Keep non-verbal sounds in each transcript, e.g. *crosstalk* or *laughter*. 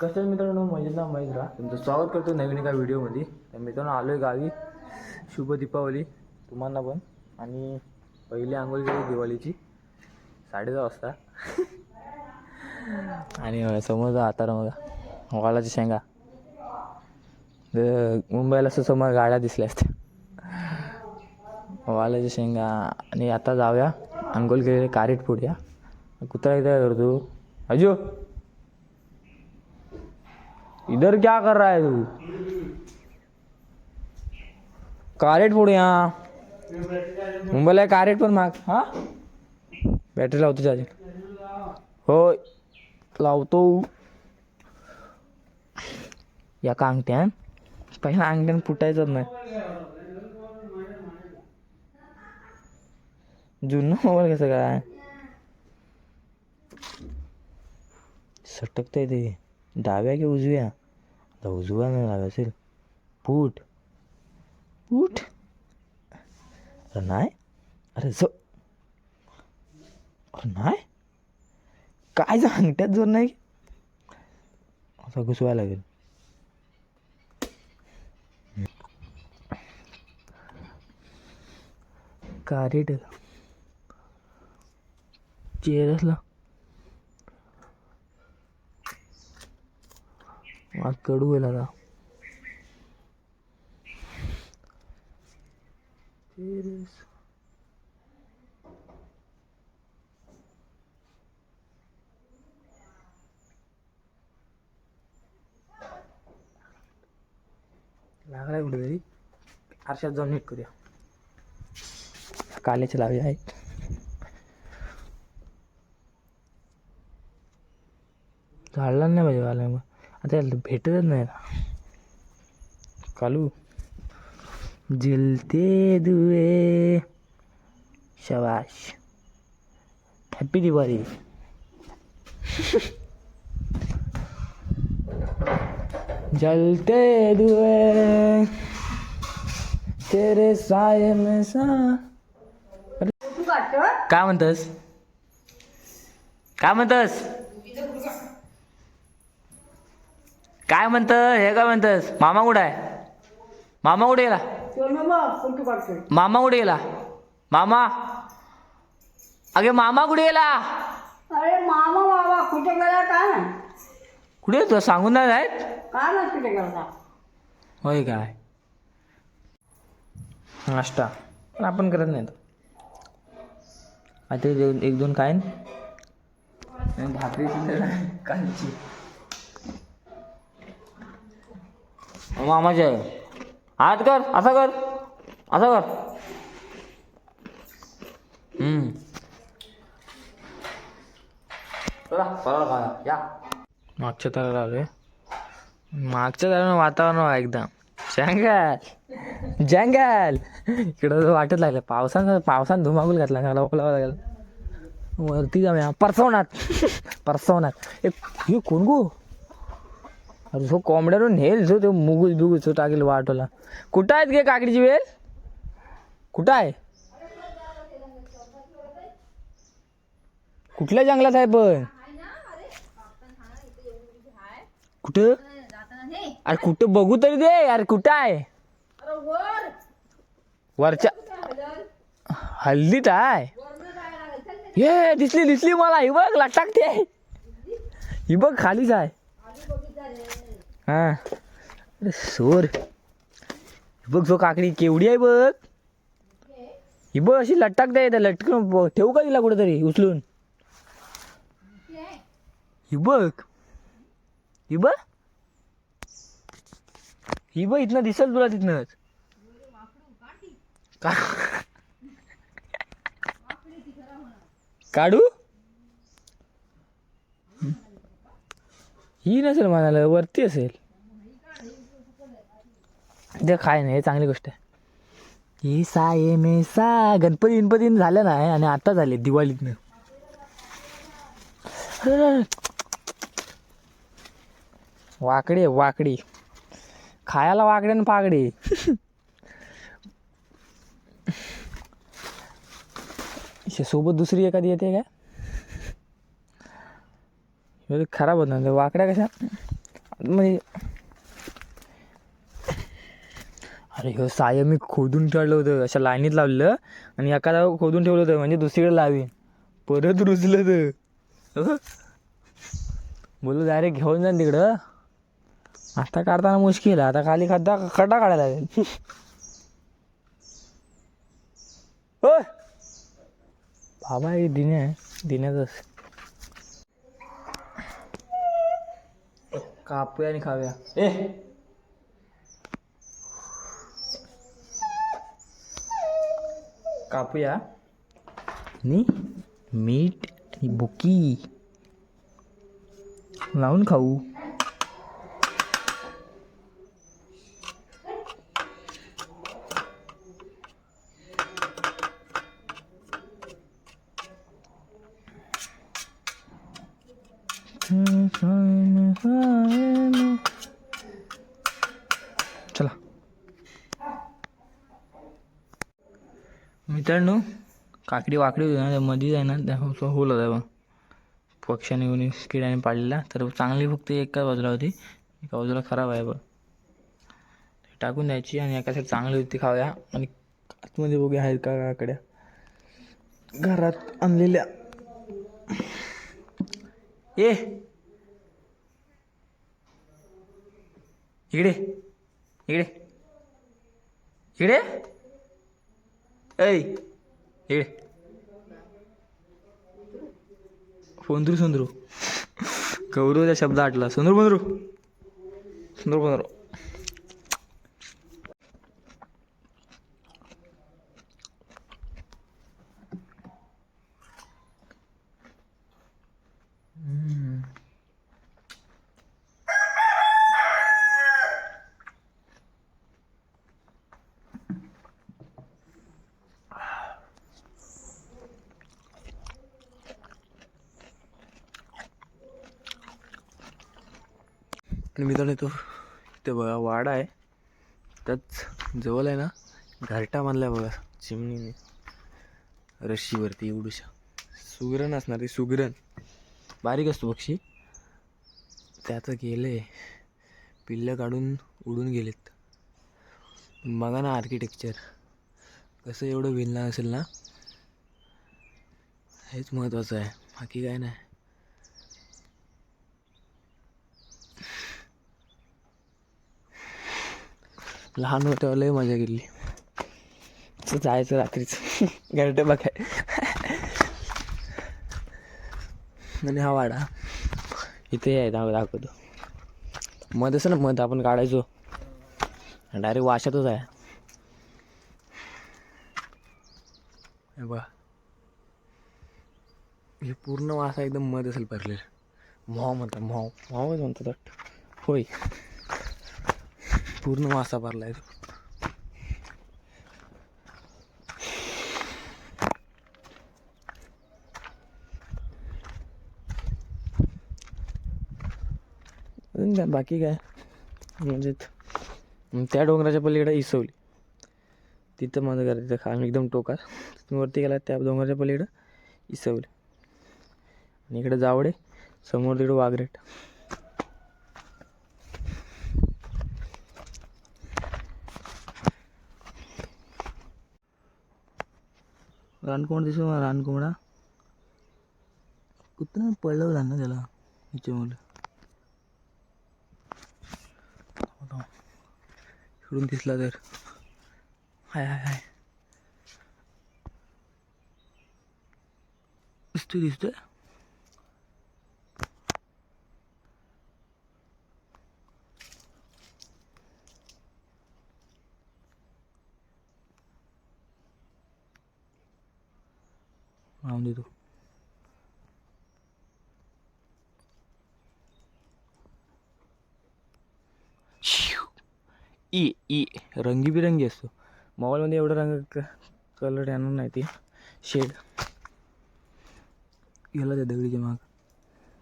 कसं मित्रांनो? मजेत ना? माहीत राहा तुमचं स्वागत करतो नवीन एका व्हिडिओमध्ये. तर मित्रांनो आलो आहे गावी. शुभ दीपावली तुम्हाला पण. आणि पहिली आंघोळ केली दिवाळीची. साडेदहा वाजता. आणि समोर जा आता मग वालाची शेंगा. मुंबईला असं समोर गाड्या दिसल्या असत्या. वालाच्या शेंगा. आणि आता जाऊया. आंघोळ केलेले कारेट फोडूया कुत्रा इथं करतो अजो इधर क्या कर रहा है तू? कारेट फोडूया मुंबईला कारेट पण माग हा? बॅटरी लावतो चार्जिंग हो लावतो या का अंगठ्यान पहिला अंगठ्यान फुटायचंच नाही जुनं मोबाईल *laughs* कसं काय सटकतंय ते डाव्या की उजव्या? आता उजव्या नाही डाव्या असेल. फूट फूट अरे नाही. अरे ज अरे नाही. काय जा अंगठ्यात जोर नाही? आता घुसवायला लागेल. कारेट चेअरसला आज कडू होईल आता. Cheers. लागलाय कुठेतरी. आरशात जाऊन नीट करूया. काल्याचे लावे आहेत. झाडला नाही पाहिजे काल्या मग आता याला भेटतच नाही. ना कालू जलते दुए शबाश. हॅपी दिवाळी जलते दुए तेरे साये में सा. काय म्हणतस? काय म्हणतस? काय म्हणत हे काय म्हणतस? मामा कुठं आहे? मामा कुठे गेला? मामा कुठे गेला? मामा? अगे मामा कुठे गेला? अरे मामा बाबा कुठे गेला काय? कुठे तुला सांगून नाही आहेत काय ना कुठे गेला होय काय? नाश्ता. पण आपण करत नाही आता एक एक दोन काय भाकरी कालची मामाचे. आज कर असा कर असा कर. हम्म. चला फराळ खाया या. मागच्या तळाला आलोय. मागच्या तळाला वातावरण आहे एकदम. जंगल जंगल. इकडं वाटत लागलं पावसानं पावसानं धुमाकूल घातला चांगला ओलावा लागला. वरती जाऊया परसवनात परसवनात एक हे कोण गो? अरे जो कोंबड्यावर नेल जो ते मुगूस बिगूस तो टाकेल वाटोला. कुठं आहेत गे काकडीची वेल? कुठं आहे? कुठल्या जंगलात आहे पण? कुठं? अरे कुठं बघू तरी दे अरे कुठं आहे? वरच्या हल्दीत आहे. ये दिसली दिसली मला. ही बघ लटाकते. ही बघ खालीच आहे. हा. अरे सोर. बघ जो काकडी केवढी आहे बघ. ही बघ अशी लटक द्या लटकून. ठेवू का तिला कुठेतरी उचलून? ही बघ. ही बघ. ही बघ इथनं दिसल तुला तिथनंच. का *laughs* काढू? ही नसेल म्हणाला वरती असेल. ते काय नाही हे चांगली गोष्ट आहे. ही साये मे सा गणपती गणपती झालं नाही आणि आता झाले दिवाळीतनं. अरे, वाकडी वाकडी. खायला वाकडी आणि पाकडी. *laughs* सोबत दुसरी एखादी येते का? हे खराब होत नाही. वाकड्या कशा? म्हणजे अरे हो साय मी खोदून ठेवलं होतं. अशा लाईनीत लावलेलं आणि एका खोदून ठेवलं होतं. म्हणजे दुसरीकडे लावीन. परत रुजलं तर बोललो डायरेक्ट घेऊन जा तिकडं. आता काढताना मुश्किल आहे. आता खाली खड्डा खड्डा काढायला लागेल. होय. बाबा हे दिने आहे. दिन्याच कापूया आणि खाऊया. ए. कापूया. आणि मीठ आणि बुकी. लावून खाऊ. चला. मित्रांनो काकडी वाकडी होती ना त्या मध्येच आहे ना त्या होल होता बघ. पक्ष्याने येऊन किड्याने पाडलेला तर चांगली फक्त एका बाजूला होती एका बाजूला खराब आहे बघ. ते टाकून द्यायची आणि एका साईड चांगली होती खाऊया. आणि आतमध्ये बघूया आहेत का काकड्या. घरात आणलेल्या ए इकडे इकडे इकडे ऐ इकडे सुंदरू सुंदरू गौरवचा शब्द आटला सुंदरू बंदरू सुंदरू बंदरू आणि मित्रांनो तो इथे बघा वाडा आहे. त्याच जवळ आहे ना घरटा बांधलाय बघा चिमणीने. रशीवरती उडूशा सुगरण असणार ते सुगरण. बारीक असतो पक्षी. त्याचं गेले. पिल्लं काढून उडून गेलेत. बघा ना आर्किटेक्चर कसं एवढं विणलं असेल ना? हेच महत्त्वाचं आहे. बाकी काय नाही. लहान होतं लय मजा केली. जायचं रात्रीच. *laughs* घरटे बघाय. आणि हा वाडा. इथे आहे दाख दाखवतो. मध असं ना मध आपण काढायचो. डायरेक्ट वाशातच आहे. हे हे पूर्ण वासा एकदम मध असेल भरलेलं म्हाव म्हणतात मॉव म्हावच म्हणतात होय. पूर्ण वासा भरलाय. तो अजून काय बाकी काय? म्हणजे त्या डोंगराच्या पलीकडे इसवली. तिथं माझं घर तिथं खाली एकदम टोकात. वरती गेला त्या डोंगराच्या पलीकडं इसवली. आणि इकडे जावडे समोर तिकडं वाघरेट. रानकोंबडा दिसतो मला रानकोंबडा कुत्रा पळवला ना त्याला याच्यामुळे. इकडून दिसला तर. हाय हाय हाय. दिसतोय दिसतोय? राहून देतो. ई ई. रंगीबिरंगी असतो. मोबाईलमध्ये एवढा रंग कलर येणार नाही ते. शेड गेला त्या दगडीच्या माग.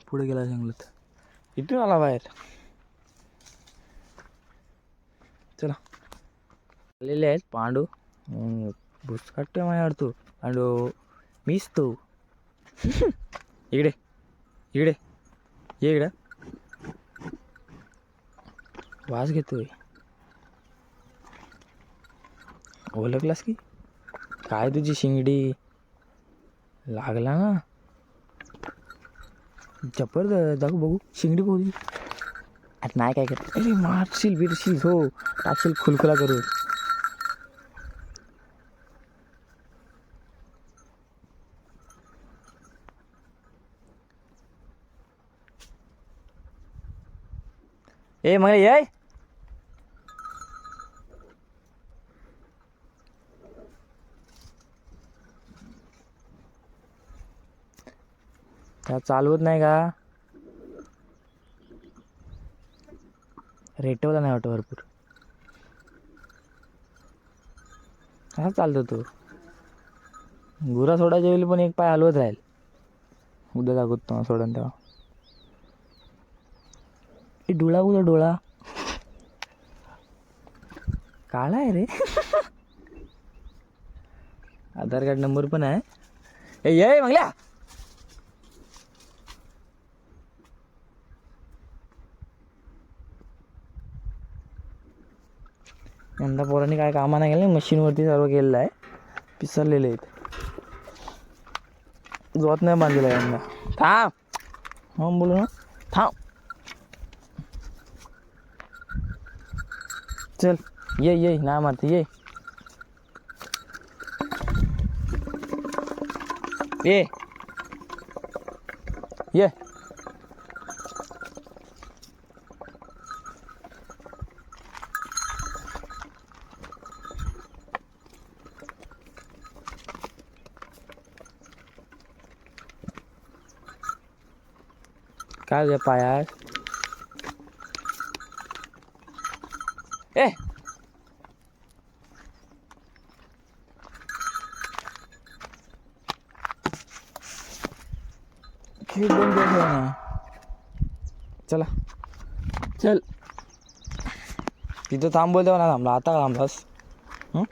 पुढे गेला जंगलात. इथून आला बाहेर. चला. आलेले आहेत पांडू. हम्म, भुस काढतोय माझ्या अडतो पांडू. मीच तो इकडे इकडे ये इकडं वास घेतोय ओळखलास की काय तुझी शिंगडी लागला ना जबरदस्त दाखव बघू शिंगडी बघू अरे नाही काय करत अरे मारशील बिरशील हो टाकशील खुलखुला करू ए मग ये त्या चालवत नाही का रेटवला नाही वाटत भरपूर हा चालतो तो गुरा सोडायच्या वेळी पण एक पाय हलवत राहील उद्या दाखवत तुम्हाला सोडून तेव्हा डोळा उद्या डोळा. काळा आहे रे. आधार कार्ड नंबर पण आहे. ए ये मागल्या. यंदा पोरांनी काय कामा नाही केलं मशीनवरती सर्व केलेलं आहे. पिसरलेले आहेत. जोत नाही बांधलेला आहे यंदा. थांब. हो बोलू ना. चल ये ये ना मारते ये। ये। ये काय रे चला. चल. तिथं थांबवलं तेव्हा ना थांबला. आता थांबलास? हं?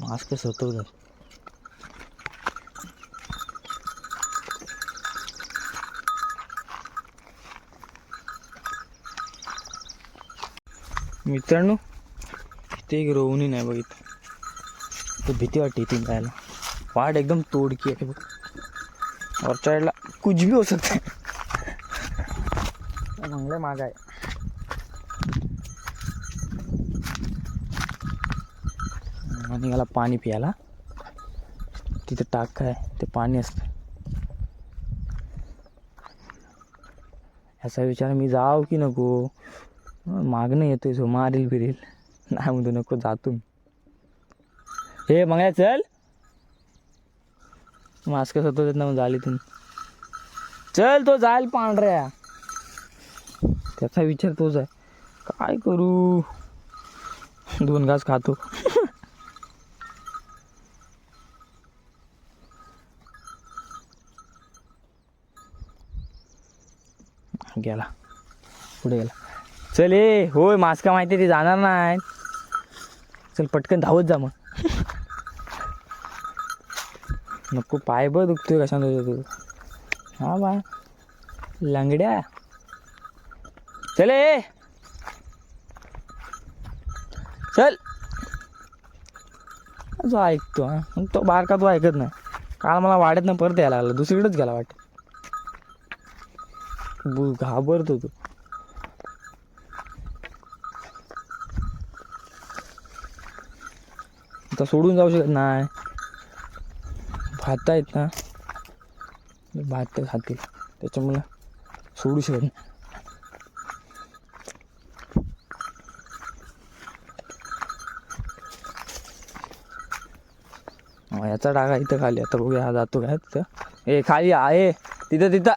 मास्क स्वतः धर. मित्रांनो इथे एक रोवणी नाही बघित तर भीती वाटते इथे जायला वाट एकदम तोडकी आहे बघ. और चढ़ला कुछ भी हो सकता है मंगले माग निघाला पाणी प्यायला. तिथं टाक आहे ते पाणी असतं. याचा विचार मी जाव की नको? मागणं येतोय सो मारील फिरेल नाही म्हणतो नको जातो हे मग चल. मास्क स्वतः देत ना मग झाली तुम्ही चल तो जाईल पांढऱ्या. त्याचा विचार तोच आहे. काय करू? दोन घास खातो. गेला. पुढे गेला. चल ए होय मास्का माहिती ते जाणार नाही चल पटकन धावत जा मग. नको पाय बघ दुखतोय कशा तुझं. तू हा बा. लंगड्या. चल ए. चल. जो ऐकतो हा. मग तो बारका तो ऐकत नाही. काल मला वाढत ना परत यायला लागला. दुसरीकडेच गेला वाट घाबरतो तू. आता सोडून जाऊ शकत नाही. भात आहेत ना. भात खातील. त्याच्यामुळे सोडू शकत नाही. याचा डागा इथं खाली. आता बघूया हा जातो काय तिथं ए खाली आहे तिथं तिथं.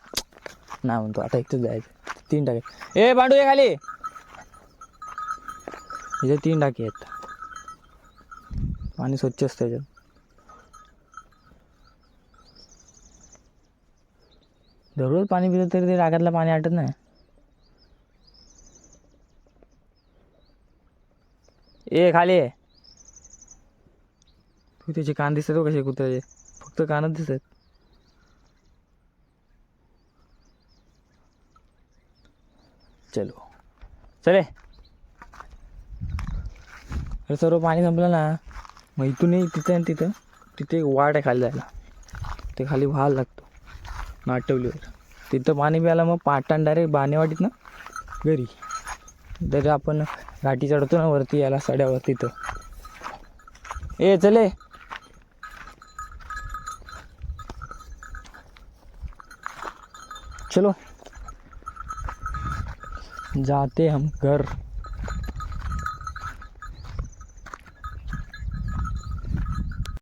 नाही म्हणतो आता इथं जायचं. तीन टाके. ए पांडू ये खाली. इथे तीन टाके आहेत. पाणी स्वच्छ असतं त्याच्यात दररोज पाणी पिलं तरी ते रागातलं पाणी आटत नाही. ए खाली तू त्याचे कान दिसतात हो कसे कुत्र्याचे. फक्त कानच दिसत चलो. चले. अरे सर्व पाणी संपलं ना. मग इथूनही तिथं आणि तिथं. तिथे एक वाट आहे खाली जायला. ते खाली व्हायला लागतो. नाटवलीवर तिथं पाणी प्यायला मग पाटान डायरेक्ट बाणेवाडीत ना घरी. तरी आपण घाटी चढतो ना वरती याला सड्यावर तिथं. ए चले चलो. जाते हम घर.